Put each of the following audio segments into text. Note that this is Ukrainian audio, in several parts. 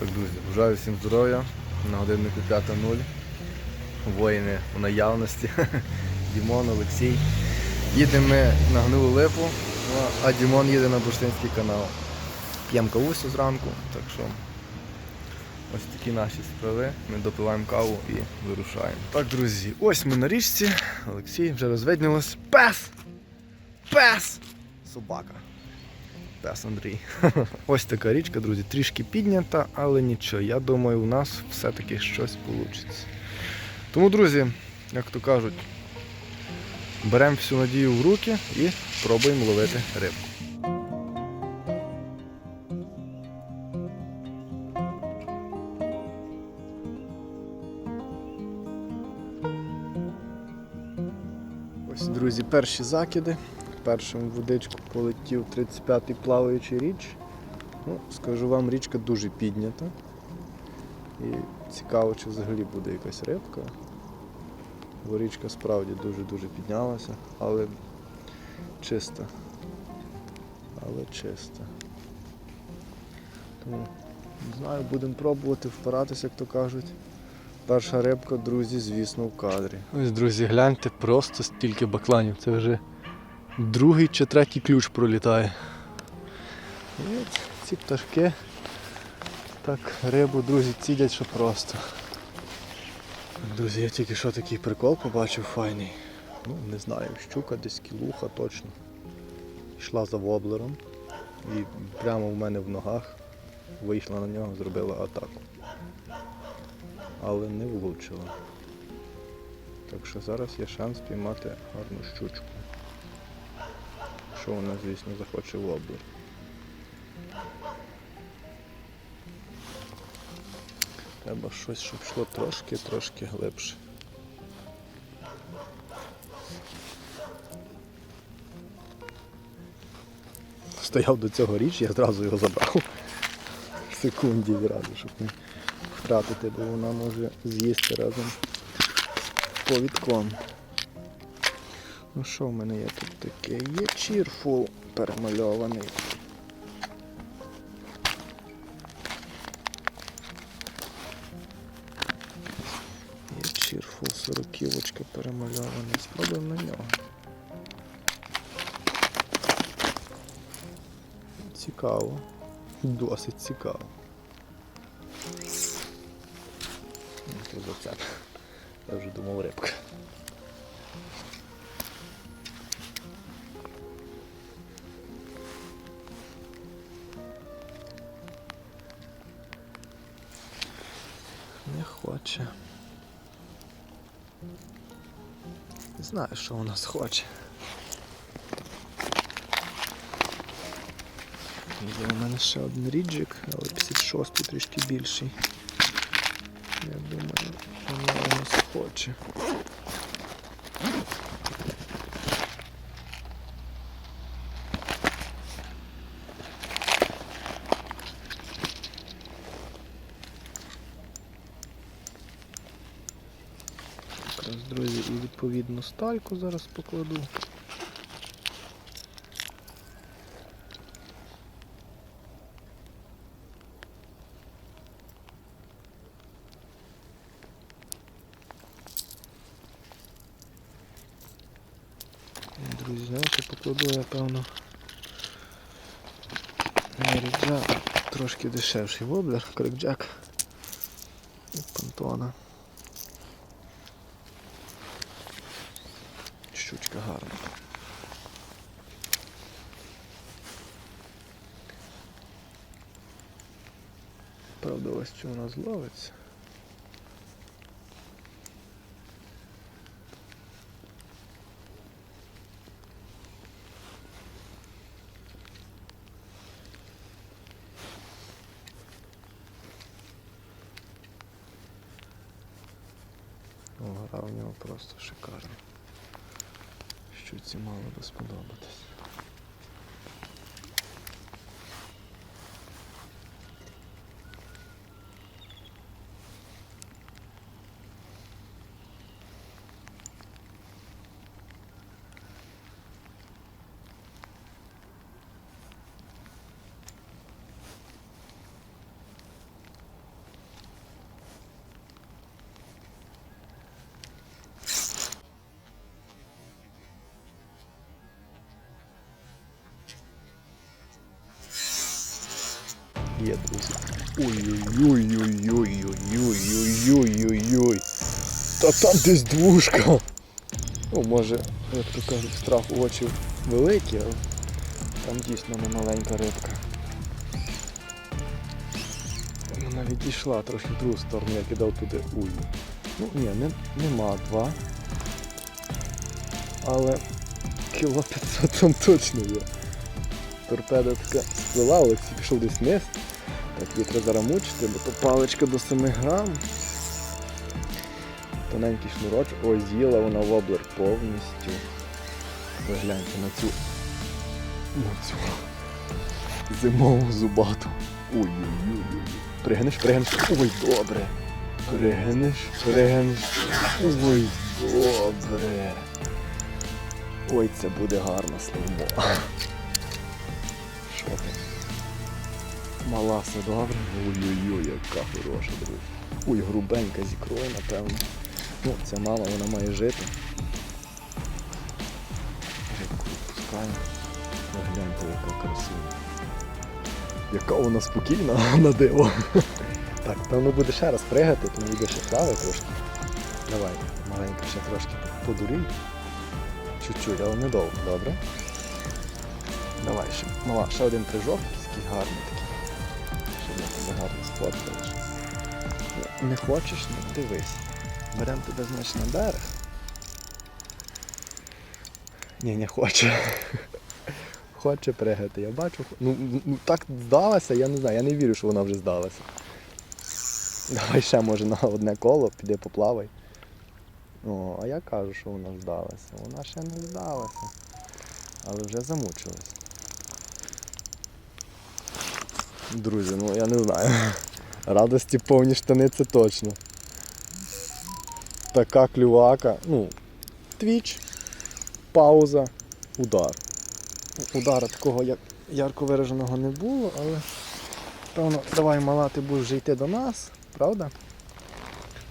Так, друзі, бажаю всім здоров'я. На годиннику 5.0. Воїни у наявності. Дімон, Олексій. Їдемо ми на гнилу липу, ну, а Дімон їде на Бурштинський канал. П'ємо кавусю зранку, так що ось такі наші справи. Ми допиваємо каву і вирушаємо. Так, друзі, ось ми на річці. Олексій вже розвиднілось. Пес! Пес! Собака. Пес Андрій. Ось така річка, друзі, трішки піднята, але нічого. Я думаю, у нас все-таки щось вийде. Тому, друзі, як то кажуть, беремо всю надію в руки і пробуємо ловити рибку. Ось, друзі, перші закиди. Першим водичку полетів 35-й плаваючий річ. Ну, скажу вам, річка дуже піднята. І цікаво, чи взагалі буде якась рибка. Бо річка справді дуже-дуже піднялася, але чиста. Але чиста. Тому не знаю, будемо пробувати впиратися, як то кажуть. Перша рибка, друзі, звісно, в кадрі. Ось, друзі, гляньте, просто стільки бакланів. Це вже другий чи третій ключ пролітає. От ці пташки так рибу, друзі, цідять, що просто. Друзі, я тільки що такий прикол побачив файний. Ну, не знаю, щука десь кілуха точно. Йшла за воблером і прямо в мене в ногах вийшла на нього, зробила атаку. Але не влучила. Так що зараз є шанс піймати гарну щучку. Що вона, звісно, захоче воблер. Треба щось, щоб йшло трошки-трошки глибше. Стояв до цього річ, я зразу його забрав. Секунді зразу, щоб не втратити, бо вона може з'їсти разом з повідком. Ну що в мене є тут таке? Є чірфул перемальований. Є чірфул сороківочка перемальована. Спробуємо на нього. Цікаво. Досить цікаво. Ну. Я вже думав рибка. Не знаю, що у нас хоче. Є у мене ще один ріджик, але 56 трішки більший. Я думаю, вона у нас хоче. Якраз, друзі, і відповідно стальку зараз покладу. Друзі, знаєте, покладу я певно ріджа трошки дешевший воблер, крикджак від понтона. Щучка гарна. Правда, ось що у нас ловиться. Гра у нього просто шикарна. Щуці мало би сподобатись. Є, друзі. Ой-ой-ой-ой-ой-ой-ой-ой-ой-ой. Та там десь двушка. Ну, може, як то кажуть, страх у очі великий, але там дійсно не маленька рибка. Вона відійшла трохи в другу сторону, я кидав туди ую. Ну ні, не, нема два. Але кіло 500 там точно є. Торпеда така сплила, Олексій пішов десь вниз. Треба зараз мучити, бо то паличка до 7 грам. Тоненький шнурочок. Ой, з'їла вона воблер повністю. Ви гляньте на цю. На цю зимову зубату. Ой-ой-ой. Пригнеш, пригнеш. Ой, добре. Пригнеш, пригнеш. Ой, добре. Ой, це буде гарно словмо. Мала все добре. Ой-ой-ой, яка хороша, друзі. Ой, грубенька зі ікрою, напевно. Ну, ця мама, вона має жити. Рибку відпускаю. Гляньте, яка красива. Яка вона спокійна на диво. Так, певно буде ще раз пригати, тому буде ще плавати трошки. Давай, маленько ще трошки подурій. Чуть-чуть, але недовго, добре? Давай ще. Мала, ще один прыжок, якийсь гарний такий. Гарно сфоткали. Ну, Не хочеш, не дивись. Беремо тебе, значить, на берег. Ні, не хоче. Хоче пригати, я бачу. Ну, ну так здалася, я не знаю, я не вірю, що вона вже здалася. Давай ще може на одне коло, піди поплавай. О, а я кажу, що вона здалася. Вона ще не здалася. Але вже замучилась. Друзі, ну я не знаю. Радості повні штани це точно. Така клювака. Ну, твіч, пауза, удар. Удара такого як ярко вираженого не було, але певно, давай мала, ти будеш вже йти до нас, правда?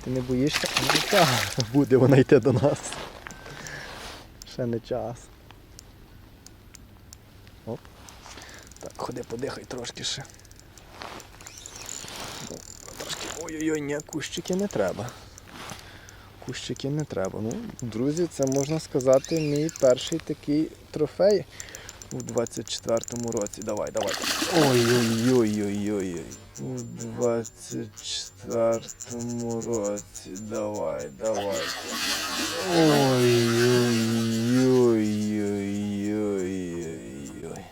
Ти не боїшся? Ну так, буде вона йти до нас. Ще не час. Оп. Так, ходи, подихай трошки ще. Ну, Трошки. Ой-ой-ой, ні, кущики не треба. Кущики не треба. Ну, друзі, це можна сказати мій перший такий трофей у 24-му році. Давай, давай. Ой-ой-ой-ой-ой. У 24-му році. Давай, давай. Ой-ой-ой-ой-ой-ой.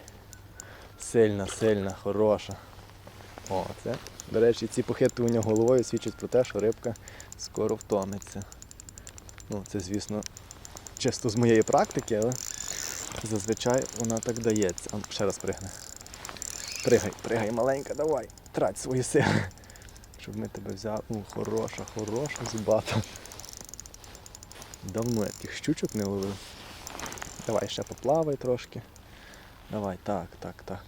Сильна, сильна, хороша. О, це. До речі, ці похитування головою свідчать про те, що рибка скоро втомиться. Ну, це, звісно, чисто з моєї практики, але зазвичай вона так дається. А, ще раз пригне. Пригай, пригай, маленька, давай. Трать свої сили. Щоб ми тебе взяли. Ну, хороша, хороша зубата. Давно я таких щучок не ловив. Давай ще поплавай трошки. Давай, так, так, так.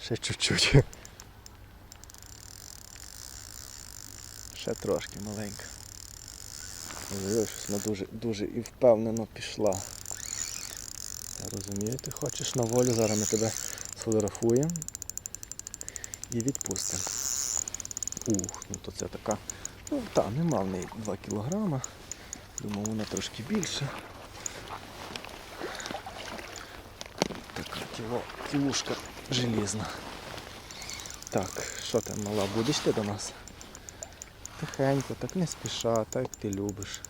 Ще чуть-чуть. Ще трошки маленька. Щось вона дуже, дуже і впевнено пішла. Розумію, ти хочеш на волю, зараз ми тебе сфотографуємо і відпустимо. Ух, ну то це така. Ну так, нема в неї 2 кілограма. Думаю, вона трошки більше. Така кіло, кілушка желізна. Так, що там мала, будеш ти до нас? Тихенько, так не спіша, так як ти любиш.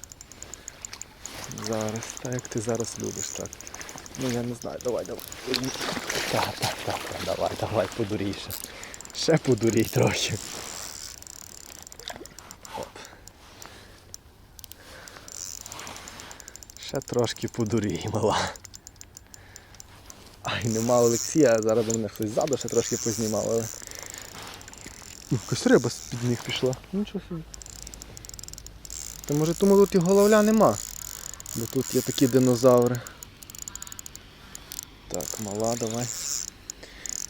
Зараз, так як ти зараз любиш, так. Ну я не знаю, давай, давай. Так, так, так, так, давай, давай, подурій ще. Ще подурій трохи. Оп. Ще трошки подурій, мала. Ай, нема Олексія, зараз би мене хтось ззаду ще трошки познімав, але. Ну, якась риба з-під них пішла. Нічого собі. Та може тому тут і головля нема. Бо тут є такі динозаври. Так, мала, давай.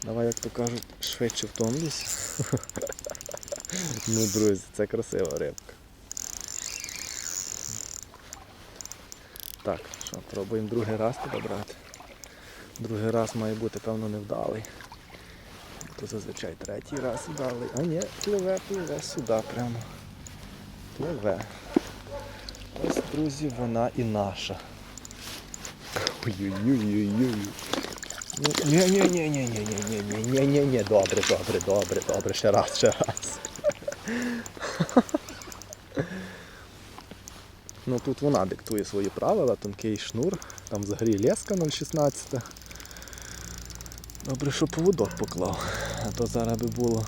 Давай, як то кажуть, швидше втомлюсь. ну, друзі, це красива рибка. Так, що, пробуємо другий раз тебе брати. Другий раз має бути, певно, невдалий. То зазвичай третій раз дали. А ні, пливе, пливе сюди прямо. Пливе. Ось, друзі, вона і наша. Ой-ой-ой-ой-ой. Ну, ні, ні, ні, ні, ні, ні, ні, ні, ні, ні, ні, добре, добре, добре, добре, ще раз, ще раз. Ну тут вона диктує свої правила, тонкий шнур, там взагалі леска 0,16. Добре, що поводок поклав, а то зараз би було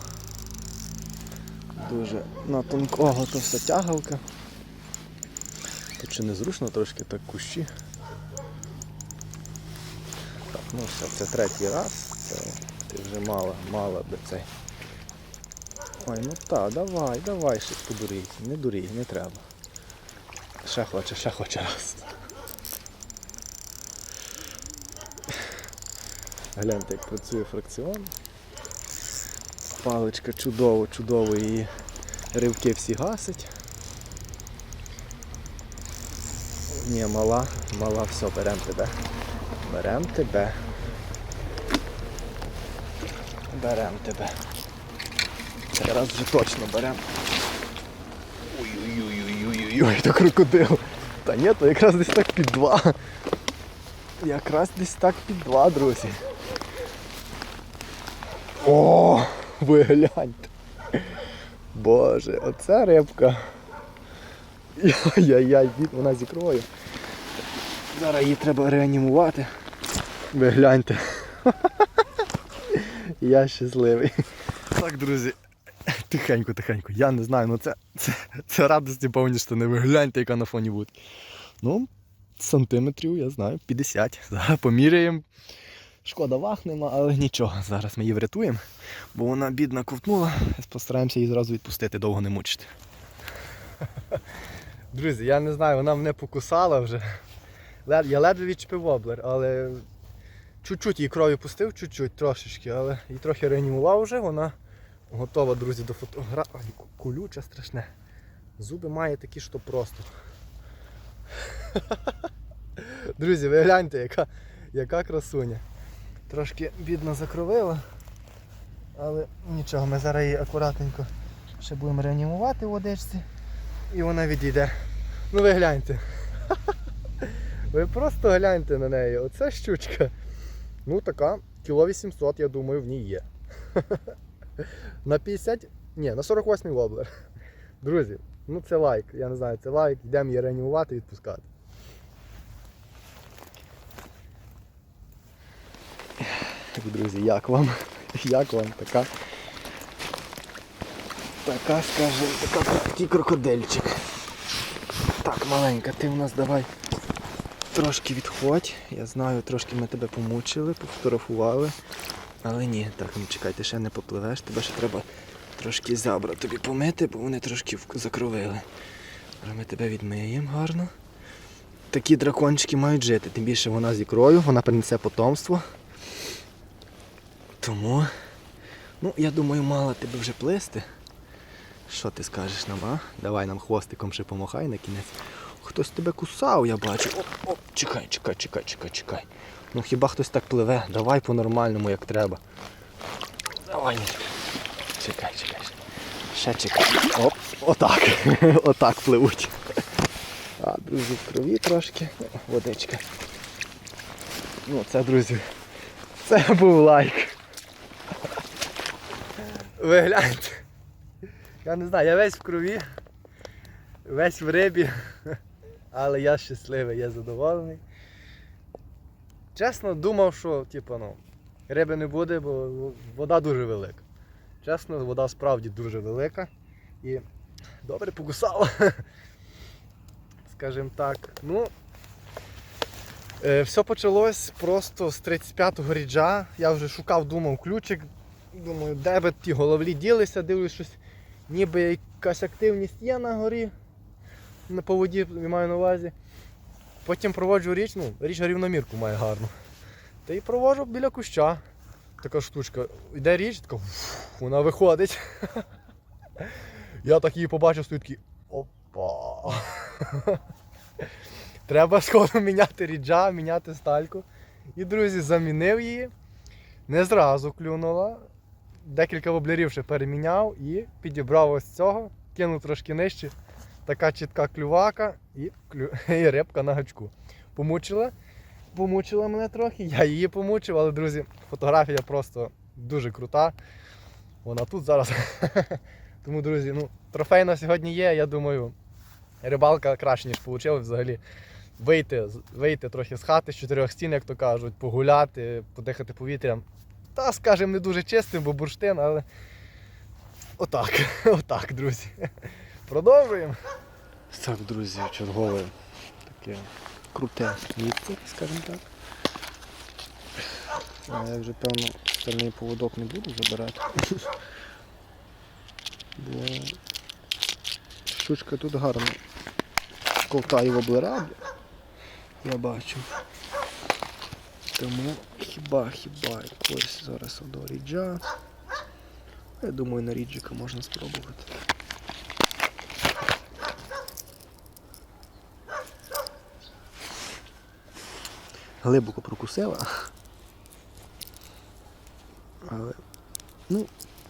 дуже на тонкого то все тягалка. Тут ще незручно трошки так кущі. Так, ну все, це третій раз. Це ти вже мала, мала би цей. Ой, ну так, давай, давай щось подурій. Не дурій, не треба. Ще хоче, ще хоче раз. Гляньте, як працює фракціон. Паличка чудово, чудово її ривки всі гасить. Ні, мала, мала, все, берем тебе. Берем тебе. Берем тебе. Цей раз вже точно берем. Ой-ой-ой-ой-ой-ой, то крокодил. Та ні, то якраз десь так під два. Якраз десь так під два, друзі. О, ви гляньте. Боже, оце рибка. Яй-яй, бід, вона з ікрою. Зараз її треба реанімувати. Ви гляньте. Я щасливий. Так, друзі, тихенько, тихенько. Я не знаю, ну це, це, це радості повні штани. Ви гляньте, яка на фоні буде. Ну, сантиметрів, я знаю, 50. Зараз поміряємо. Шкода ваг нема, але нічого. Зараз ми її врятуємо, бо вона бідна ковтнула. Постараємося її зразу відпустити, довго не мучити. Друзі, я не знаю, вона мене покусала вже. Я ледве відчепив воблер, але чуть-чуть її крові пустив, чуть-чуть трошечки, але і трохи реанімував вже, вона готова, друзі, до фотографії. Колюче страшне. Зуби має такі, що просто. Друзі, ви гляньте, яка, яка красуня. Трошки бідно закровила. Але нічого, ми зараз її акуратненько ще будемо реанімувати в водичці і вона відійде. Ну ви гляньте. Ви просто гляньте на неї. Оце щучка. Ну така, кіло 800, я думаю, в ній є. На 50, ні, на 48 воблер. Друзі, ну це лайк. Я не знаю, це лайк. Йдемо її реанімувати і відпускати. Так, друзі, як вам? Як вам така? Така, скажем, така такий крокодильчик. Так, маленька, ти у нас давай трошки відходь. Я знаю, трошки ми тебе помучили, пофотографували. Але ні, так, ну чекай, ти ще не попливеш, тебе ще треба трошки зябра тобі помити, бо вони трошки закровили. Зараз ми тебе відмиємо гарно. Такі дракончики мають жити, тим більше вона з ікрою, вона принесе потомство. Тому, ну, я думаю, мала тебе вже плисти. Що ти скажеш нам, а? Давай нам хвостиком ще помахай на кінець. Хтось тебе кусав, я бачу. О, о, чекай, чекай, чекай, чекай, чекай. Ну хіба хтось так пливе? Давай по-нормальному, як треба. Давай. Чекай, чекай. Ще чекай. Оп, отак. отак пливуть. А, друзі, в крові трошки. Водичка. Ну, це, друзі. Це був лайк. Ви. Я не знаю, я весь в крові, весь в рибі, але я щасливий, я задоволений. Чесно, думав, що типу, ну, риби не буде, бо вода дуже велика. Чесно, вода справді дуже велика і добре покусала. Скажімо так. Ну, е, все почалось просто з 35-го ріджа. Я вже шукав, думав, ключик. Думаю, де би ті головлі ділися, дивлюсь щось ніби якась активність є на горі, на по воді я маю на увазі. Потім проводжу річ, ну, річ рівномірку має гарну. Та й проводжу біля куща. Така штучка. Йде річ, така вона виходить. Я так її побачив, стою такий опа. Треба сходу міняти ріджа, міняти стальку. І, друзі, замінив її. Не зразу клюнула. Декілька воблерів ще переміняв і підібрав ось цього, кинув трошки нижче. Така чітка клювака і, клю... і рибка на гачку. Помучила, помучила мене трохи, я її помучив, але, друзі, фотографія просто дуже крута. Вона тут зараз. Тому, друзі, ну, трофей на сьогодні є, я думаю, рибалка краще, ніж вийшла взагалі. Вийти, вийти трохи з хати з чотирьох стін, як то кажуть, погуляти, подихати повітрям. Та, скажімо, не дуже чистим, бо бурштин, але отак, отак, друзі. Продовжуємо. Так, друзі, чергове таке круте місце, скажімо так. Я вже певно стальний поводок не буду забирати. Бо щучка тут гарно ковтає в облера, я бачу. Тому хіба, хіба якось зараз до ріджа. Я думаю, на ріджика можна спробувати. Глибоко прокусила. Але, ну,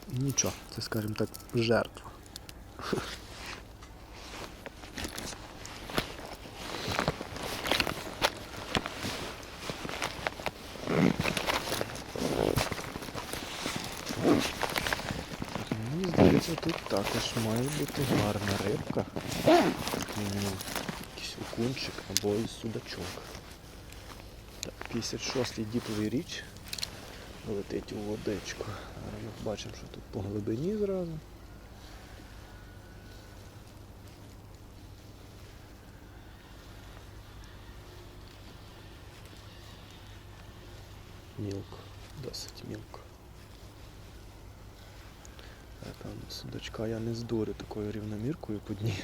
нічого, це, скажімо так, жертва. Мені здається, тут також має бути гарна рибка. Якийсь окунчик або і судачок. Так, 56-й діповий річ летить у водичку. Ми бачимо, що тут по глибині зразу. Мілко, досить мілко. Е, Там судачка я не здурю такою рівноміркою по дні.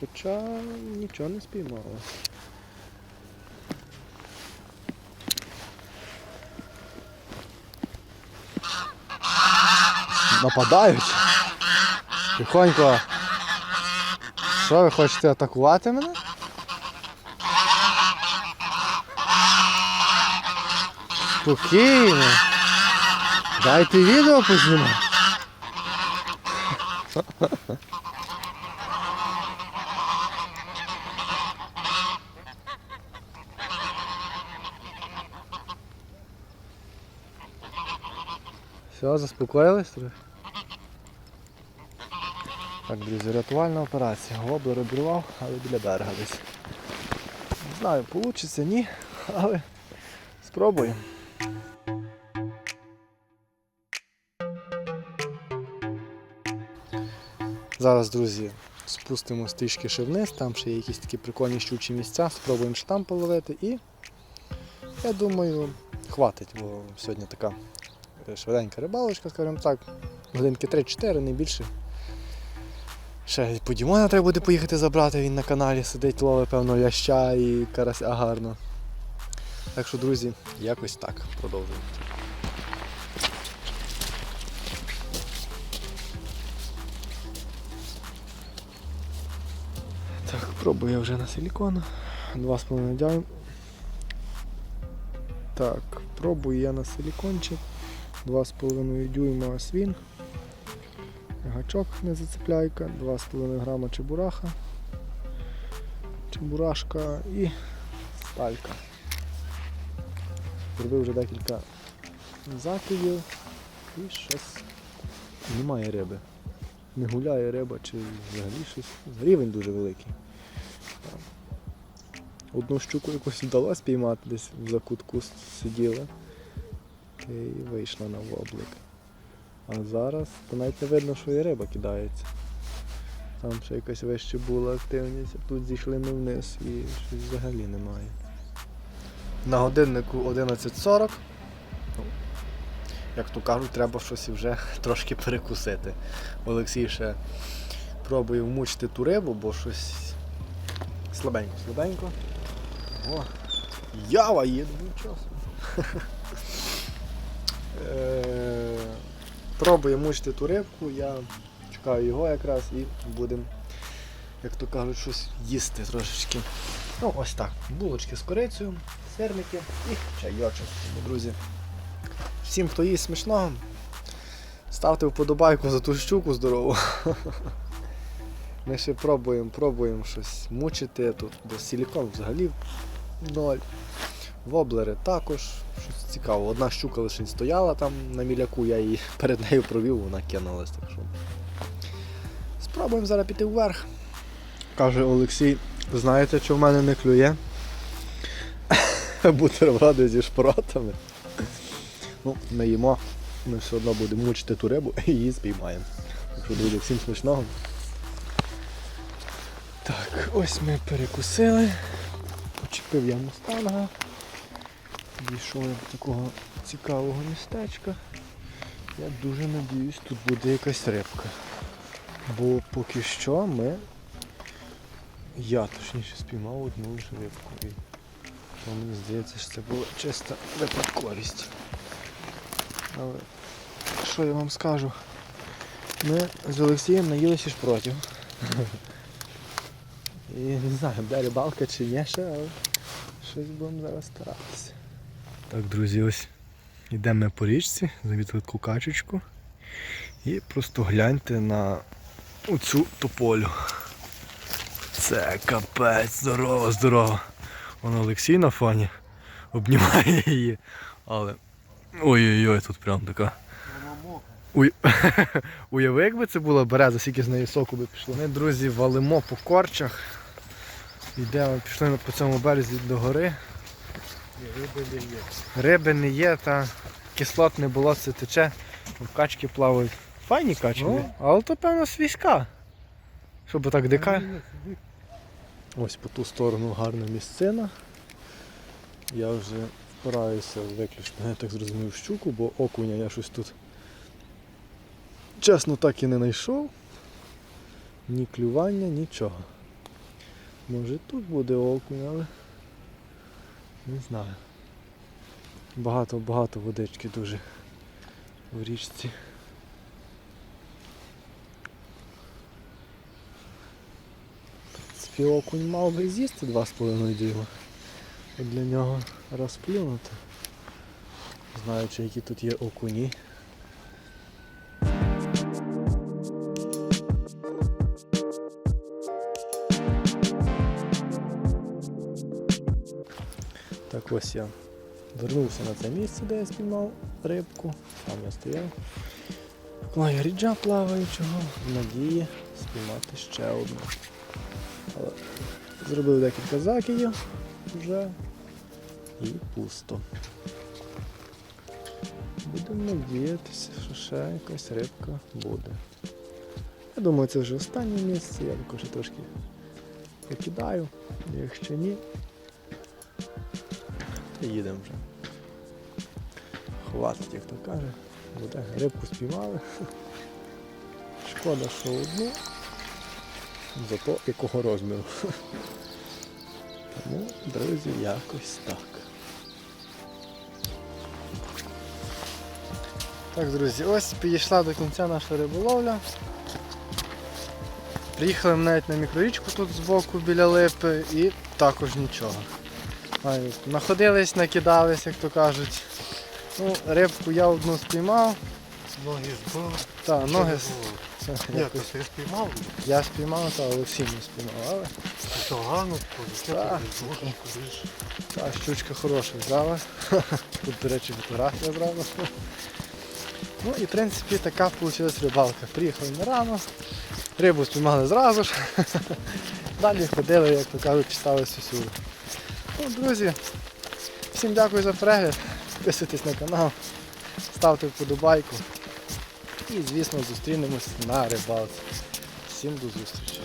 Хоча нічого не спіймала. Нападають. Тихонько. Що ви хочете атакувати мене? Спокійно. Дайте відео познімати. Все, заспокоїлись трохи? Так, друзі, рятувальна операція. Воблер обірвав, але біля берега десь. Не знаю, вийде, ні, але спробуємо. Зараз, друзі, спустимось трішки ще вниз, там ще є якісь такі прикольні щучі місця, спробуємо ще половити і я думаю, хватить, бо сьогодні така е, швиденька рибалочка, скажімо так. Годинки 3-4, не більше. Ще по Дімона треба буде поїхати забрати, він на каналі сидить, ловить, певно, ляща і карася гарно. Так що, друзі, якось так продовжуємо. Пробую я вже на силікон. 2,5 дюйм. Так, пробую я на силікончик. 2,5 дюйма свінг. Гачок не зацепляйка, 2,5 грама чебураха. Чебурашка і сталька. Зробив вже декілька закидів і щось немає риби. Не гуляє риба чи взагалі щось. Рівень дуже великий. Одну щуку якось вдалося спіймати, десь в закутку сиділа і вийшла на воблик. А зараз то навіть не видно, що і риба кидається. Там ще якась вище була активність, а тут зійшли ми вниз і щось взагалі немає. На годиннику 11.40. Ну, Як то кажуть, треба щось вже трошки перекусити. Олексій ще пробує вмучити ту рибу, бо щось слабенько, слабенько. О, ява є, нічого. Е, мучити ту рибку, я чекаю його якраз і будемо, як то кажуть, щось їсти трошечки. Ну, ось так. Булочки з корицею, сирники і чайочок. Друзі, всім, хто їсть смачного, ставте вподобайку за ту щуку здорову. Ми ще пробуємо, пробуємо щось мучити тут, бо силікон взагалі ноль. Воблери також. Щось цікаво. Одна щука лише стояла там на міляку, я її перед нею провів, вона кинулась. Так що. Спробуємо зараз піти вверх. Каже Олексій, знаєте, що в мене не клює? Бутерброди зі шпротами. Ну, ми їмо, ми все одно будемо мучити ту рибу і її спіймаємо. Так що, друзі, всім смачного. Так, ось ми перекусили. Почепив я мустанга. Дійшов я до такого цікавого містечка. Я дуже надіюсь, тут буде якась рибка. Бо поки що ми. Я точніше спіймав одну лише рибку. І то мені здається, що це була чиста випадковість. Але що я вам скажу? Ми з Олексієм наїлися шпротів. І не знаю, де рибалка чи ні ще, але щось будемо зараз старатися. Так, друзі, ось йдемо ми по річці, завітали таку качечку. І просто гляньте на оцю тополю. Це капець, здорово, здорово. Вон Олексій на фоні обнімає її. Але. Ой-ой-ой, тут прям така. Уй... Уяви, якби це була береза, скільки з неї соку би пішло. Ми, друзі, валимо по корчах. Йдемо, пішли по цьому березі до гори. Риби не є. Риби не є, та кислотне болото тече, качки плавають. Файні качки, Ну. але то певно свійська. Щоб так дика. Ось по ту сторону гарна місцина. Я вже впираюся виключно, я так зрозумів, щуку, бо окуня я щось тут чесно так і не знайшов. Ні клювання, нічого. Може тут буде окунь, але не знаю. Багато-багато водички дуже в річці. Цей окунь мав би з'їсти 2,5 діла. Для нього розплюнути. Знаючи, які тут є окуні. Ось я вернувся на це місце, де я спіймав рибку. Там я стояв. Клаю ріджа плаваючого, в надії спіймати ще одну. Але зробив декілька закидів вже і пусто. Будемо надіятися, що ще якась рибка буде. Я думаю, це вже останнє місце, я також трошки покидаю. Якщо ні, їдемо вже. Хватить, як то каже. Буде рибку спіймали. Шкода, що одну. Зато якого розміру. Тому, друзі, якось так. Так, друзі, ось підійшла до кінця наша риболовля. Приїхали навіть на мікрорічку тут збоку біля липи і також нічого. Находились, накидались, як то кажуть. Ну, рибку я одну спіймав, Ноги збив. та ноги с- Ні, якось ти спіймав, я спіймав, та Олексій не спіймав, але то гарно Так. та щучка хороша взяла. Тут, до речі, фотографія зразу. Ну і в принципі така вийшла рибалка. Приїхали ми рано, рибу спіймали зразу ж. Далі ходили, як то кажуть, читалися всюди. Ну, друзі, всім дякую за перегляд. Підписуйтесь на канал, ставте вподобайку. І, звісно, зустрінемось на рибалці. Всім до зустрічі!